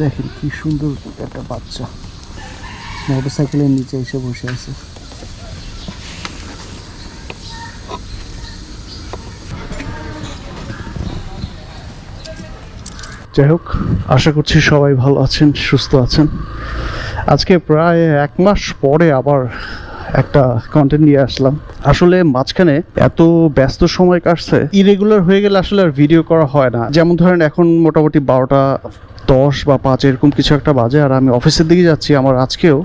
দেখেন কি সুন্দর একটা বাচ্চা। মোটর সাইকেলের নিচে এসে বসে আছে। যাই হোক, আশা করছি সবাই ভালো আছেন, সুস্থ আছেন। আজকে প্রায় এক মাস পরে আবার একটা কন্টেন্ট নিয়ে আসলাম। আসলে মাঝখানে এত ব্যস্ত সময় কাটছে ইরেগুলার হয়ে গেলে আসলে আর ভিডিও করা হয় না। যেমন ধরেন এখন মোটামুটি বারোটা দশ বা পাঁচ এরকম কিছু একটা বাজে, আর আমি অফিসের দিকে যাচ্ছি, আমার আজকেও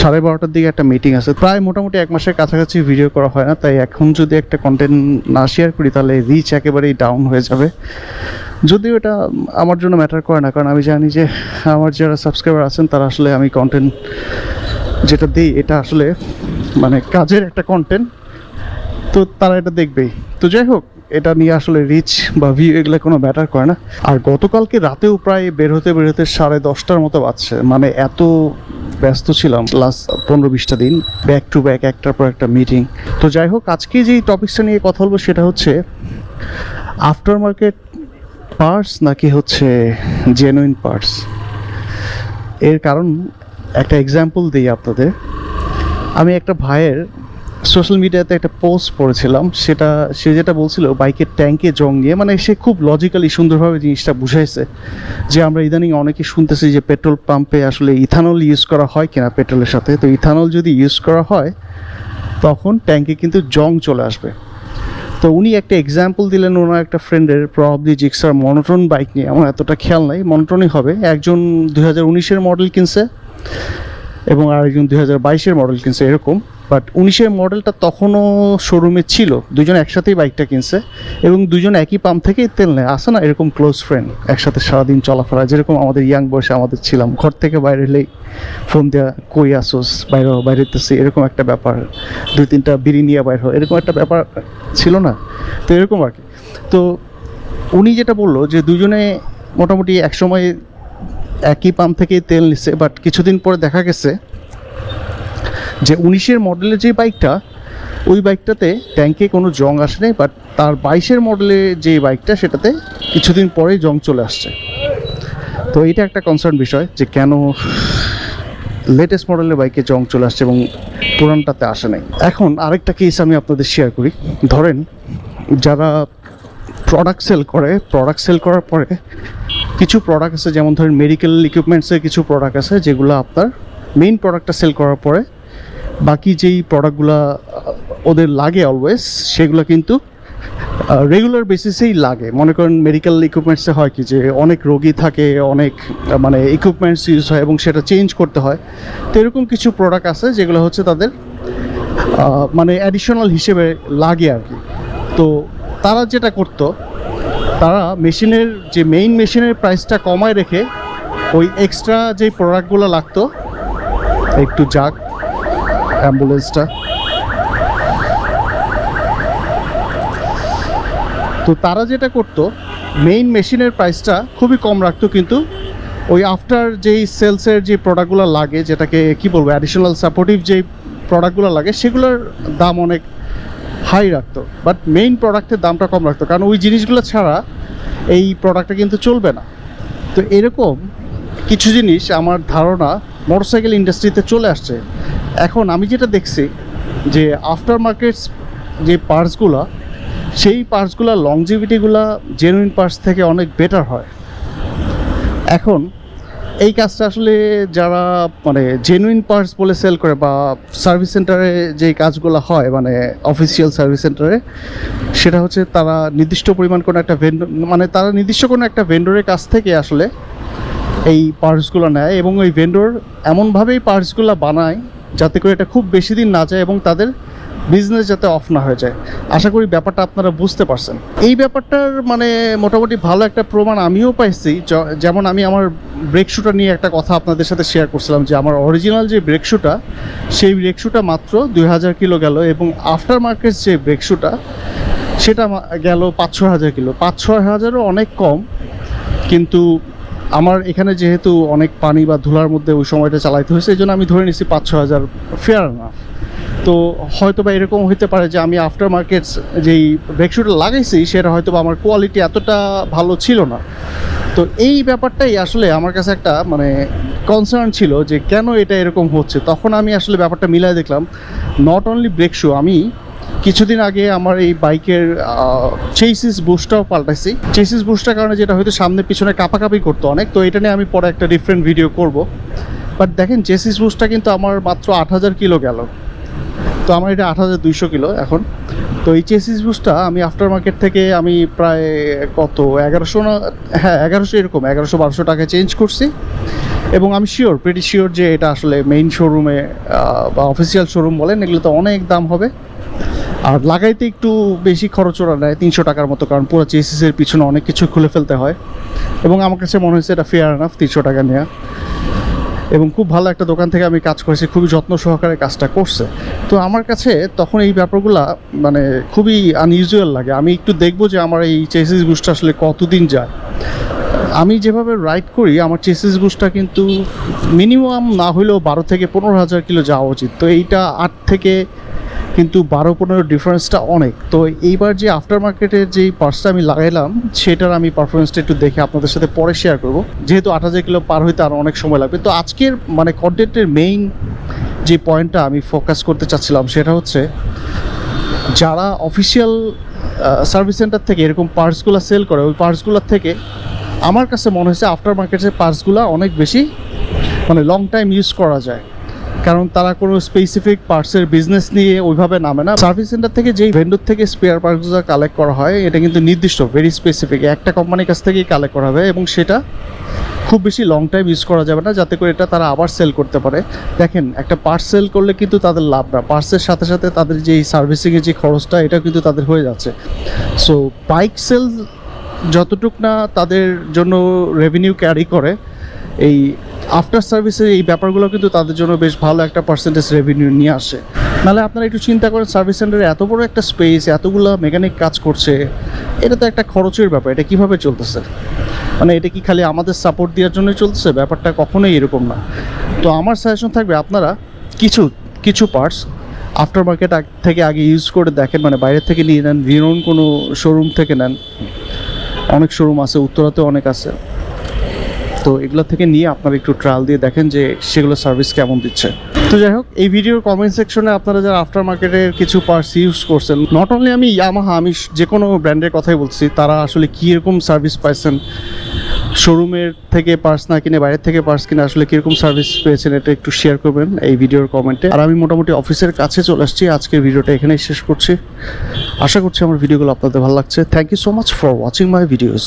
সাড়ে বারোটার দিকে একটা মিটিং আছে। প্রায় মোটামুটি এক মাসের কাছাকাছি ভিডিও করা হয় না, তাই এখন যদি একটা কন্টেন্ট না শেয়ার করি, তাহলে রিচ একেবারেই ডাউন হয়ে যাবে। যদিও এটা আমার জন্য ম্যাটার করে না, কারণ আমি জানি যে আমার যারা সাবস্ক্রাইবার আছেন, তারা আসলে আমি কন্টেন্ট যেটা দিই, এটা আসলে মানে কাজের একটা কন্টেন্ট তো তারা এটা দেখবেই। তো যাই হোক এটা নিয়ে আসলে রিচ বা ভিউ এগুলো কোনো ম্যাটার করে না। আর গতকালকে রাতেও প্রায় বের হতে বের হতে সাড়ে দশটার মতো বাজছে। মানে এত ব্যস্ত ছিলাম লাস্ট পনেরো বিশটা দিন ব্যাক টু ব্যাক একটার পর একটা মিটিং তো যাই হোক, আজকে যেই টপিকসটা নিয়ে কথা বলব সেটা হচ্ছে আফটার মার্কেট পার্টস নাকি হচ্ছে জেনুইন পার্টস এর কারণ একটা এক্সাম্পল দিই আপনাদের। আমি একটা ভাইয়ের সোশ্যাল মিডিয়াতে একটা পোস্ট পড়েছিলাম, সেটা, সে যেটা বলছিল বাইকের ট্যাঙ্কে জং নিয়ে মানে সে খুব লজিক্যালি সুন্দরভাবে জিনিসটা বুঝাইছে, যে আমরা ইদানিং অনেকে শুনতেছি যে পেট্রোল পাম্পে আসলে ইথানল ইউজ করা হয় কিনা পেট্রোলের সাথে। তো ইথানল যদি ইউজ করা হয়, তখন ট্যাঙ্কে কিন্তু জং চলে আসবে। তো উনি একটা এক্সাম্পল দিলেন ওনার একটা ফ্রেন্ডের প্রবলি জিক্সার মনোটন বাইক নিয়ে। আমার এতটা খেয়াল নাই মনোটনই হবে। একজন দুই হাজার উনিশের মডেল কিনছে। এবং আরেকজন দুই হাজার বাইশের মডেল কিনছে এরকম বাট উনিশের মডেলটা তখনও শোরুমে ছিল। দুজন একসাথেই বাইকটা কিনছে এবং দুজন একই পাম্প থেকেই তেল নেয়। আসে না এরকম ক্লোজ ফ্রেন্ড একসাথে সারাদিন চলাফেরা, যেরকম আমাদের ইয়াং বয়সে আমাদের ছিলাম। ঘর থেকে বাইরে এলেই ফোন দেওয়া কই আসোস, বাইরে বাইরে হইতেছি। এরকম একটা ব্যাপার। দুই তিনটা বিড়ি নিয়ে বাইর হও এরকম একটা ব্যাপার ছিল না? তো এরকম আর কি। তো উনি যেটা বলল যে দুজনে মোটামুটি একসময় একই পাম্প থেকেই তেল নিচ্ছে বাট কিছুদিন পরে দেখা গেছে যে উনিশের মডেলের যে বাইকটা ওই বাইকটাতে ট্যাঙ্কে কোনো জং আসে নাই বাট তার বাইশের মডেলের যে বাইকটা সেটাতে কিছুদিন পরেই জং চলে আসছে। তো এটা একটা কনসার্ন বিষয় যে কেন লেটেস্ট মডেলের বাইকে জং চলে আসছে এবং পুরানটাতে আসে নাই। এখন আরেকটা কেস আমি আপনাদের শেয়ার করি। ধরেন, যারা প্রোডাক্ট সেল করে প্রোডাক্ট সেল করার পরে কিছু প্রোডাক্ট আছে, যেমন ধরেন মেডিকেল ইকুইপমেন্টসের কিছু প্রোডাক্ট আছে, যেগুলো আপনার মেইন প্রোডাক্টটা সেল করার পরে বাকি যেই প্রোডাক্টগুলো ওদের লাগে অলওয়েজ সেগুলো কিন্তু রেগুলার বেসিসেই লাগে। মনে করেন মেডিকেল ইকুইপমেন্টসে হয় কি যে অনেক রোগী থাকে, অনেক মানে ইকুইপমেন্টস ইউজ হয় এবং সেটা চেঞ্জ করতে হয়। তো এরকম কিছু প্রোডাক্ট আছে, যেগুলো হচ্ছে তাদের মানে অ্যাডিশনাল হিসেবে লাগে আর কি। তো তারা যেটা করতো তারা মেশিনের, যে মেইন মেশিনের প্রাইসটা কমায় রেখে ওই এক্সট্রা যে প্রোডাক্টগুলো লাগতো, একটু যাক অ্যাম্বুলেন্সটা তো তারা যেটা করতো মেইন মেশিনের প্রাইসটা খুবই কম রাখতো, কিন্তু ওই আফটার যেই সেলসের যে প্রোডাক্টগুলো লাগে, যেটাকে কি বলব অ্যাডিশনাল সাপোর্টিভ যেই প্রোডাক্টগুলো লাগে, সেগুলোর দাম অনেক হাই রাখতো বাট মেইন প্রোডাক্টের দামটা কম রাখতো, কারণ ওই জিনিসগুলো ছাড়া এই প্রোডাক্টটা কিন্তু চলবে না। তো এরকম কিছু জিনিস আমার ধারণা মোটরসাইকেল ইন্ডাস্ট্রিতে চলে আসছে। এখন আমি যেটা দেখছি যে আফটার মার্কেটস যে পার্টসগুলো সেই পার্টসগুলো লংজিভিটিগুলো জেনুইন পার্টস থেকে অনেক বেটার হয়। এখন এই কাজটা আসলে যারা মানে জেনুইন পার্টস বলে সেল করে বা সার্ভিস সেন্টারে যে কাজগুলো হয় মানে অফিসিয়াল সার্ভিস সেন্টারে সেটা হচ্ছে তারা নির্দিষ্ট পরিমাণ কোনো একটা ভেন্ডর মানে তারা নির্দিষ্ট কোনো একটা ভেন্ডরের কাছ থেকে আসলে এই পার্টসগুলো নেয় এবং ওই ভেন্ডর এমনভাবেই পার্টসগুলো বানায় যাতে করে এটা খুব বেশি দিন না যায় এবং তাদের বিজনেস যাতে অফ না হয়ে যায়। আশা করি ব্যাপারটা আপনারা বুঝতে পারছেন। এই ব্যাপারটার মানে মোটামুটি ভালো একটা প্রমাণ আমিও পাইছি। যেমন আমি আমার ব্রেক শুটা নিয়ে একটা কথা আপনাদের সাথে শেয়ার করছিলাম যে আমার অরিজিনাল যে ব্রেক শুটা সেই ব্রেক শুটা মাত্র দুই হাজার কিলো গেল এবং আফটার মার্কেট যে ব্রেক শুটা সেটা গেল পাঁচ ছ হাজার কিলো। পাঁচ ছয় হাজারও অনেক কম, কিন্তু আমার এখানে যেহেতু অনেক পানি বা ধুলার মধ্যে ওই সময়টা চালাইতে হয়েছে, এই জন্য আমি ধরে নিচ্ছি পাঁচ ছ হাজার ফেয়ার না তো হয়তো বা এরকম হতে পারে যে আমি আফটার মার্কেটস যেই ব্রেক শুটা লাগাইছি, সেটা হয়তো বা আমার কোয়ালিটি এতটা ভালো ছিল না। তো এই ব্যাপারটাই আসলে আমার কাছে একটা মানে কনসার্ন ছিল যে কেন এটা এরকম হচ্ছে। তখন আমি আসলে ব্যাপারটা মিলাই দেখলাম নট অনলি ব্রেক শু আমি কিছুদিন আগে আমার এই বাইকের চেসিস বুস্টটাও পাল্টাইছি। চেসিস বুস্টার কারণে যেটা হয়তো সামনে পিছনে কাপাকাপি করতো অনেক, তো এটা নিয়ে আমি পরে একটা ডিফারেন্ট ভিডিও করব। বাট দেখেন চেসিস বুস্টটা কিন্তু আমার মাত্র আট হাজার কিলো গেল। তো আমার এটা আট হাজার দুইশো কিলো এখন। তো এই চেসিস বুস্টটা আমি আফটার মার্কেট থেকে আমি প্রায় কত? এগারোশো না হ্যাঁ এগারোশো এরকম, এগারোশো বারোশো টাকা চেঞ্জ করছি। এবং আমি শিওর প্রিটি শিওর যে এটা আসলে মেইন শোরুমে বা অফিসিয়াল শোরুম বলেন, এগুলো তো অনেক দাম হবে। আর লাগাইতে একটু বেশি খরচ ওরা নেয়, তিনশো টাকার মতো, কারণ পুরো চেসিসের পিছনে অনেক কিছু খুলে ফেলতে হয়। এবং আমার কাছে মনে হয়েছে এটা ফেয়ার এনাফ তিনশো টাকা নেওয়া এবং খুব ভালো একটা দোকান থেকে আমি কাজ করেছি, খুবই যত্ন সহকারে কাজটা করছে। তো আমার কাছে তখন এই ব্যাপারগুলো মানে খুবই আনইউজুয়াল লাগে। আমি একটু দেখব যে আমার এই চেসিস বুস্টটা আসলে কতদিন যায়। আমি যেভাবে রাইড করি, আমার চেসিস বুস্টটা কিন্তু মিনিমাম না হলেও বারো থেকে পনেরো হাজার কিলো যাওয়া উচিত। তো এইটা আট থেকে কিন্তু বারো পনেরো ডিফারেন্সটা অনেক। তো এইবার যে আফটার মার্কেটের যেই পার্সটা আমি লাগাইলাম, সেটার আমি পারফরমেন্সটা একটু দেখে আপনাদের সাথে পরে শেয়ার করব। যেহেতু আট হাজার কিলো পার হইতে আরও অনেক সময় লাগবে। তো আজকের মানে কন্টেন্টের মেইন যে পয়েন্টটা আমি ফোকাস করতে চাচ্ছিলাম সেটা হচ্ছে, যারা অফিসিয়াল সার্ভিস সেন্টার থেকে এরকম পার্টসগুলো সেল করে, ওই পার্টসগুলোর থেকে আমার কাছে মনে হয়েছে আফটার মার্কেটের পার্টসগুলো অনেক বেশি মানে লং টাইম ইউজ করা যায়। কারণ তারা কোনো স্পেসিফিক পার্টসের বিজনেস নিয়ে ওইভাবে নামে না। সার্ভিস সেন্টার থেকে যেই ভেন্ডর থেকে স্পেয়ার পার্টসগুলো কালেক্ট করা হয়, এটা কিন্তু নির্দিষ্ট ভেরি স্পেসিফিক একটা কোম্পানির কাছ থেকেই কালেক্ট করা হবে এবং সেটা খুব বেশি লং টাইম ইউজ করা যাবে না, যাতে করে এটা তারা আবার সেল করতে পারে। দেখেন, একটা পার্স সেল করলে কিন্তু তাদের লাভ না। পার্সের সাথে সাথে তাদের যেই সার্ভিসিংয়ের যে খরচটা এটা কিন্তু তাদের হয়ে যাচ্ছে। সো বাইক সেল যতটুক না তাদের জন্য রেভিনিউ ক্যারি করে, এই আফটার সার্ভিসের এই ব্যাপারগুলো কিন্তু তাদের জন্য বেশ ভালো একটা পার্সেন্টেজ রেভিনিউ নিয়ে আসে। নাহলে আপনারা একটু চিন্তা করেন সার্ভিস সেন্টারে এত বড় একটা স্পেস এতগুলো মেকানিক কাজ করছে, এটা তো একটা খরচের ব্যাপার, এটা কীভাবে চলতেছে? মানে এটা কি খালি আমাদের সাপোর্ট দেওয়ার জন্যই চলছে ব্যাপারটা কখনোই এরকম না। তো আমার সাজেশন থাকবে, আপনারা কিছু কিছু পার্টস আফটার মার্কেট থেকে আগে ইউজ করে দেখেন মানে বাইরে থেকে নিয়ে নেন রিনোন কোনো শোরুম থেকে নেন। অনেক শোরুম আছে উত্তরাতে অনেক আছে। তো এগুলো থেকে নিয়ে আপনারা একটু ট্রায়াল দিয়ে দেখেন যে সেগুলো সার্ভিস কেমন দিচ্ছে। তো যাই হোক, এই ভিডিওর কমেন্ট সেকশনে আপনারা যারা আফটার মার্কেটের কিছু পার্টস ইউজ করছেন নট অনলি আমি ইয়ামাহা আমি যে কোনো ব্র্যান্ডের কথাই বলছি, তারা আসলে কীরকম সার্ভিস পাইছেন? শোরুমের থেকে পার্স না কিনে, বাইরের থেকে পার্স কিনে আসলে কীরকম সার্ভিস পেয়েছেন, এটা একটু শেয়ার করবেন এই ভিডিওর কমেন্টে আর আমি মোটামুটি অফিসের কাছে চলে আসছি, আজকের ভিডিওটা এখানেই শেষ করছি। আশা করছি আমার ভিডিওগুলো আপনাদের ভালো লাগছে। Thank you so much for watching my videos